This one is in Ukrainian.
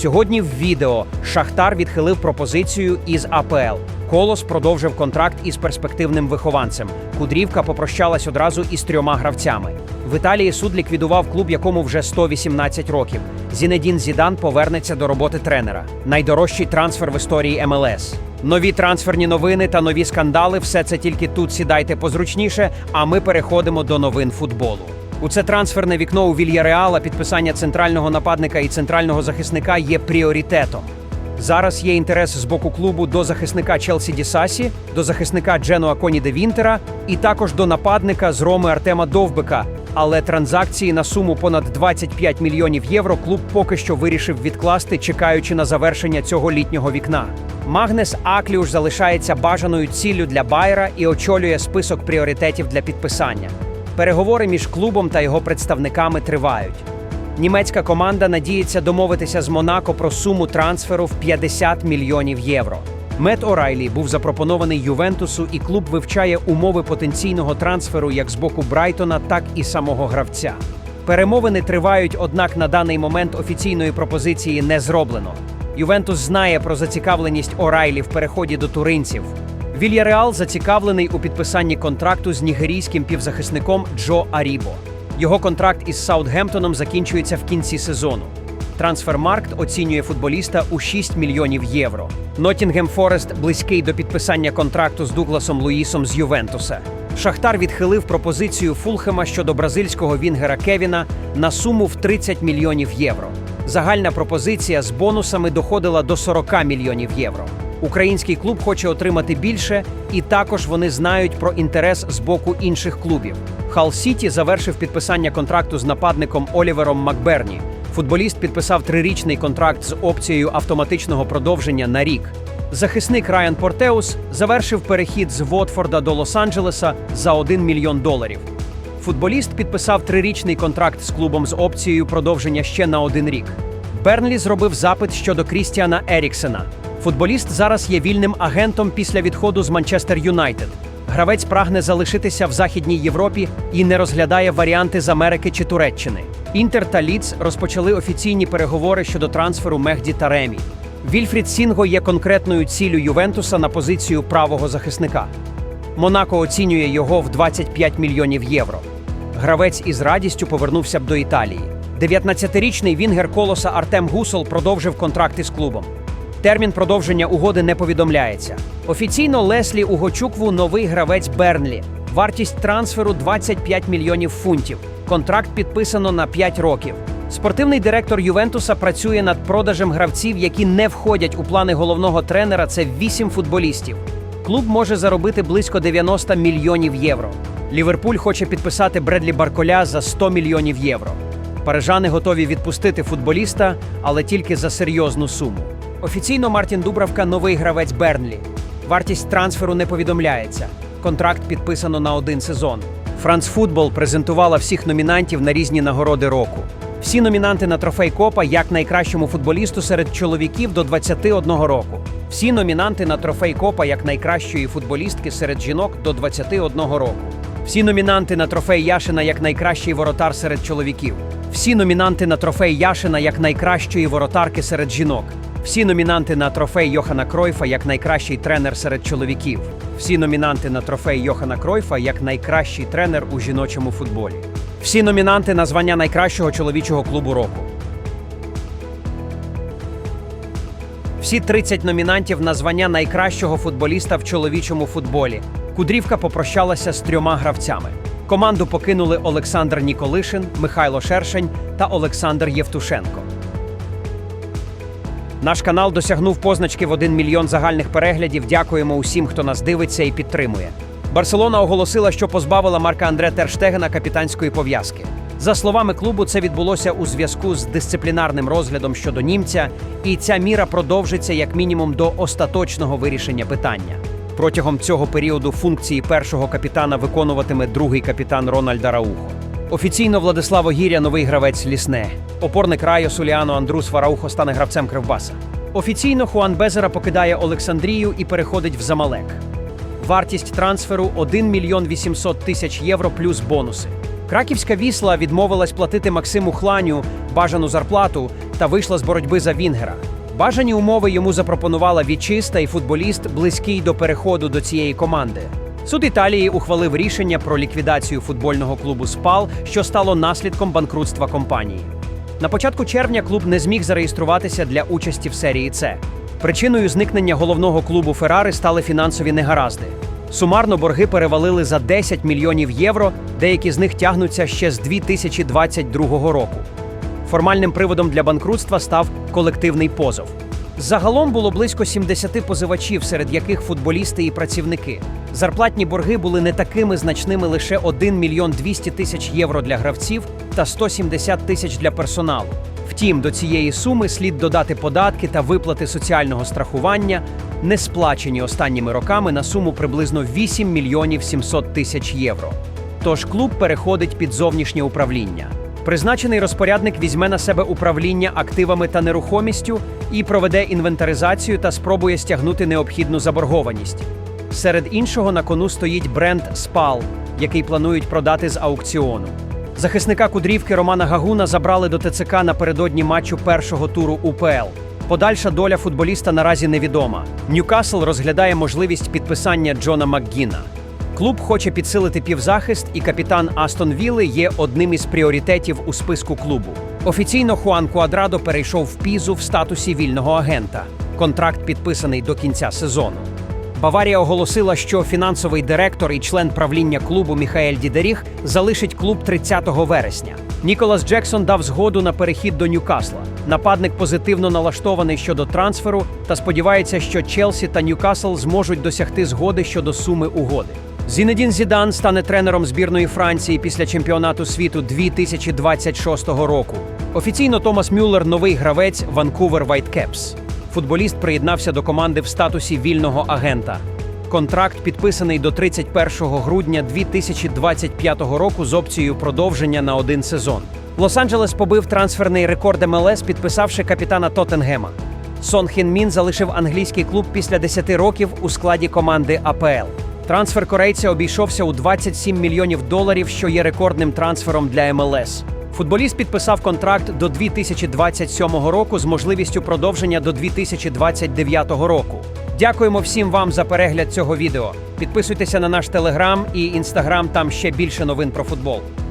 Сьогодні в відео Шахтар відхилив пропозицію із АПЛ. Колос продовжив контракт із перспективним вихованцем. Кудрівка попрощалась одразу із трьома гравцями. В Італії суд ліквідував клуб, якому вже 118 років. Зінедін Зідан повернеться до роботи тренера. Найдорожчий трансфер в історії МЛС. Нові трансферні новини та нові скандали. Все це тільки тут сідайте позручніше. А ми переходимо до новин футболу. У це трансферне вікно у Вільяреала підписання центрального нападника і центрального захисника є пріоритетом. Зараз є інтерес з боку клубу до захисника Челсі Дісасі, до захисника Дженуа Коні де Вінтера і також до нападника з Роми Артема Довбика. Але транзакції на суму понад 25 мільйонів євро клуб поки що вирішив відкласти, чекаючи на завершення цього літнього вікна. Магнес Акліуш залишається бажаною ціллю для Байера і очолює список пріоритетів для підписання. Переговори між клубом та його представниками тривають. Німецька команда надіється домовитися з Монако про суму трансферу в 50 мільйонів євро. Мет Орайлі був запропонований Ювентусу, і клуб вивчає умови потенційного трансферу як з боку Брайтона, так і самого гравця. Перемовини тривають, однак на даний момент офіційної пропозиції не зроблено. Ювентус знає про зацікавленість Орайлі в переході до туринців. Вільяреал зацікавлений у підписанні контракту з нігерійським півзахисником Джо Арібо. Його контракт із Саутгемптоном закінчується в кінці сезону. Трансфермаркт оцінює футболіста у 6 мільйонів євро. Ноттінгем Форест близький до підписання контракту з Дугласом Луїсом з Ювентуса. Шахтар відхилив пропозицію Фулхема щодо бразильського вінгера Кевіна на суму в 30 мільйонів євро. Загальна пропозиція з бонусами доходила до 40 мільйонів євро. Український клуб хоче отримати більше, і також вони знають про інтерес з боку інших клубів. Хал Сіті завершив підписання контракту з нападником Олівером Макберні. Футболіст підписав трирічний контракт з опцією автоматичного продовження на рік. Захисник Райан Портеус завершив перехід з Вотфорда до Лос-Анджелеса за 1 мільйон доларів. Футболіст підписав трирічний контракт з клубом з опцією продовження ще на один рік. Бернлі зробив запит щодо Крістіана Еріксена. Футболіст зараз є вільним агентом після відходу з Манчестер Юнайтед. Гравець прагне залишитися в Західній Європі і не розглядає варіанти з Америки чи Туреччини. Інтер та Ліц розпочали офіційні переговори щодо трансферу Мехді та Ремі. Вільфрід Сінго є конкретною ціллю Ювентуса на позицію правого захисника. Монако оцінює його в 25 мільйонів євро. Гравець із радістю повернувся б до Італії. 19-річний вінгер колоса Артем Гусол продовжив контракт із клубом. Термін продовження угоди не повідомляється. Офіційно Леслі Угочукву новий гравець Бернлі. Вартість трансферу 25 мільйонів фунтів. Контракт підписано на 5 років. Спортивний директор Ювентуса працює над продажем гравців, які не входять у плани головного тренера. Це 8 футболістів. Клуб може заробити близько 90 мільйонів євро. Ліверпуль хоче підписати Бредлі Барколя за 100 мільйонів євро. Парижани готові відпустити футболіста, але тільки за серйозну суму. Офіційно Мартін Дубравка новий гравець Бернлі. Вартість трансферу не повідомляється. Контракт підписано на один сезон. Франц Футбол презентувала всіх номінантів на різні нагороди року. Всі номінанти на трофей Копа як найкращому футболісту серед чоловіків до 21 року. Всі номінанти на трофей Копа як найкращої футболістки серед жінок до 21 року. Всі номінанти на трофей Яшина як найкращий воротар серед чоловіків. Всі номінанти на трофей Яшина як найкращої воротарки серед жінок. Всі номінанти на трофей Йохана Кройфа як найкращий тренер серед чоловіків. Всі номінанти на трофей Йохана Кройфа як найкращий тренер у жіночому футболі. Всі номінанти на звання найкращого чоловічого клубу року. Всі 30 номінантів на звання найкращого футболіста в чоловічому футболі. Кудрівка попрощалася з трьома гравцями. Команду покинули Олександр Ніколишин, Михайло Шершень та Олександр Євтушенко. Наш канал досягнув позначки в 1 мільйон загальних переглядів. Дякуємо усім, хто нас дивиться і підтримує. Барселона оголосила, що позбавила Марка Андре Терштегена капітанської пов'язки. За словами клубу, це відбулося у зв'язку з дисциплінарним розглядом щодо німця, і ця міра продовжиться як мінімум до остаточного вирішення питання. Протягом цього періоду функції першого капітана виконуватиме другий капітан Рональд Араухо. Офіційно Владислав Огіря новий гравець Лісне. Опорник Райо Суліано Андрус Вараухо стане гравцем Кривбаса. Офіційно Хуан Безера покидає Олександрію і переходить в Замалек. Вартість трансферу 1 мільйон 800 тисяч євро плюс бонуси. Краківська вісла відмовилась платити Максиму Хланю бажану зарплату та вийшла з боротьби за Вінгера. Бажані умови йому запропонувала вітчиста і футболіст, близький до переходу до цієї команди. Суд Італії ухвалив рішення про ліквідацію футбольного клубу Спал, що стало наслідком банкрутства компанії. На початку червня клуб не зміг зареєструватися для участі в серії С. Причиною зникнення головного клубу Феррари стали фінансові негаразди. Сумарно борги перевалили за 10 мільйонів євро, деякі з них тягнуться ще з 2022 року. Формальним приводом для банкрутства став колективний позов. Загалом було близько 70 позивачів, серед яких футболісти і працівники. Зарплатні борги були не такими значними лише 1 мільйон 200 тисяч євро для гравців та 170 тисяч для персоналу. Втім, до цієї суми слід додати податки та виплати соціального страхування, не сплачені останніми роками на суму приблизно 8 мільйонів 700 тисяч євро. Тож клуб переходить під зовнішнє управління. Призначений розпорядник візьме на себе управління активами та нерухомістю і проведе інвентаризацію та спробує стягнути необхідну заборгованість. Серед іншого на кону стоїть бренд Спал, який планують продати з аукціону. Захисника кудрівки Романа Гагуна забрали до ТЦК напередодні матчу першого туру УПЛ. Подальша доля футболіста наразі невідома. Ньюкасл розглядає можливість підписання Джона Макгіна. Клуб хоче підсилити півзахист, і капітан Астон Вілли є одним із пріоритетів у списку клубу. Офіційно Хуан Куадрадо перейшов в пізу в статусі вільного агента. Контракт підписаний до кінця сезону. Баварія оголосила, що фінансовий директор і член правління клубу Міхаель Дідеріг залишить клуб 30 вересня. Ніколас Джексон дав згоду на перехід до Ньюкасла. Нападник позитивно налаштований щодо трансферу та сподівається, що Челсі та Ньюкасл зможуть досягти згоди щодо суми угоди. Зінедін Зідан стане тренером збірної Франції після чемпіонату світу 2026 року. Офіційно Томас Мюллер новий гравець Ванкувер Whitecaps. Футболіст приєднався до команди в статусі вільного агента. Контракт підписаний до 31 грудня 2025 року з опцією продовження на один сезон. Лос-Анджелес побив трансферний рекорд МЛС, підписавши капітана Тоттенгема. Сон Хін Мін залишив англійський клуб після 10 років у складі команди АПЛ. Трансфер корейця обійшовся у 27 мільйонів доларів, що є рекордним трансфером для МЛС. Футболіст підписав контракт до 2027 року з можливістю продовження до 2029 року. Дякуємо всім вам за перегляд цього відео. Підписуйтеся на наш телеграм і інстаграм, там ще більше новин про футбол.